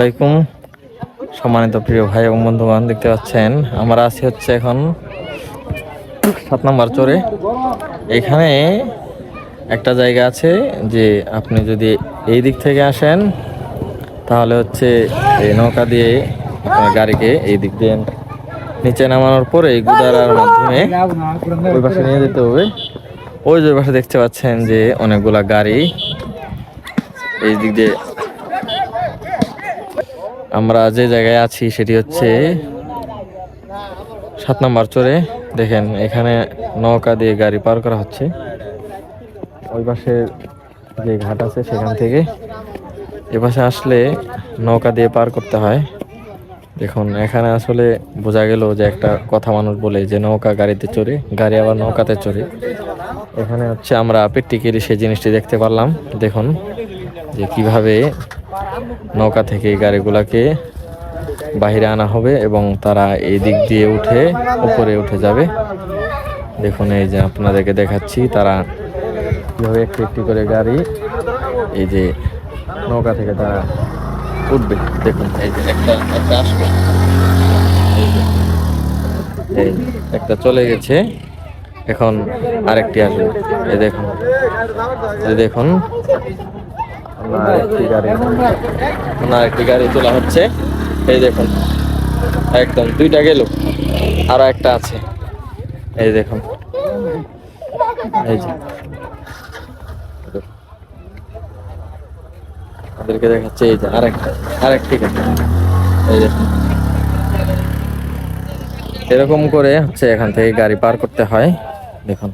আলাইকুম। সম্মানিত প্রিয় ভাই এবং বন্ধুগণ, দেখতে পাচ্ছেন, আমরা আছি হচ্ছে এখন সাত নম্বর চরে। এখানে একটা জায়গা আছে যে আপনি যদি এই দিক থেকে আসেন, তাহলে হচ্ছে এই নৌকা দিয়ে আপনার গাড়িকে এই দিক দিয়ে নিচে নামানোর পরে এই গুদারার মাধ্যমে ওই পাশে নিয়ে যেতে হবে। ওই যে পাশে দেখতে পাচ্ছেন যে অনেকগুলা গাড়ি এই দিক দিয়ে আমরা যে জায়গায় আছি সেটি হচ্ছে সাত নম্বর চরে। দেখেন, এখানে নৌকা দিয়ে গাড়ি পার করা হচ্ছে। ওই পাশে যে ঘাট আছে সেখান থেকে এ পাশে আসলে নৌকা দিয়ে পার করতে হয়। দেখুন, এখানে আসলে বোঝা গেল যে একটা কথা মানুষ বলে যে নৌকা গাড়িতে চড়ে, গাড়ি আবার নৌকাতে চড়ে। এখানে হচ্ছে আমরা প্র্যাকটিক্যালি সেই জিনিসটি দেখতে পারলাম। দেখুন যে কীভাবে নৌকা থেকে এই গাড়িগুলাকে বাহিরে আনা হবে এবং তারা এই দিক দিয়ে উঠে উপরে উঠে যাবে। দেখুন, এই যে আপনাদেরকে দেখাচ্ছি, তারা কীভাবে একটি একটি করে গাড়ি এই যে নৌকা থেকে তারা উঠবে। দেখুন, এই যে একটা একটা আসবে। এই একটা চলে গেছে। এখন আরেকটি আসবে। এই দেখুন এই দেখুন ওনার একটি গাড়ি। তোলা হচ্ছে। এই দেখুন, একদম দুইটা গেল, আরও একটা আছে। এই দেখুন, এই যে। দেখাচ্ছে এই যে এই দেখুন। এরকম করে হচ্ছে এখান থেকে গাড়ি পার করতে হয়। দেখুন।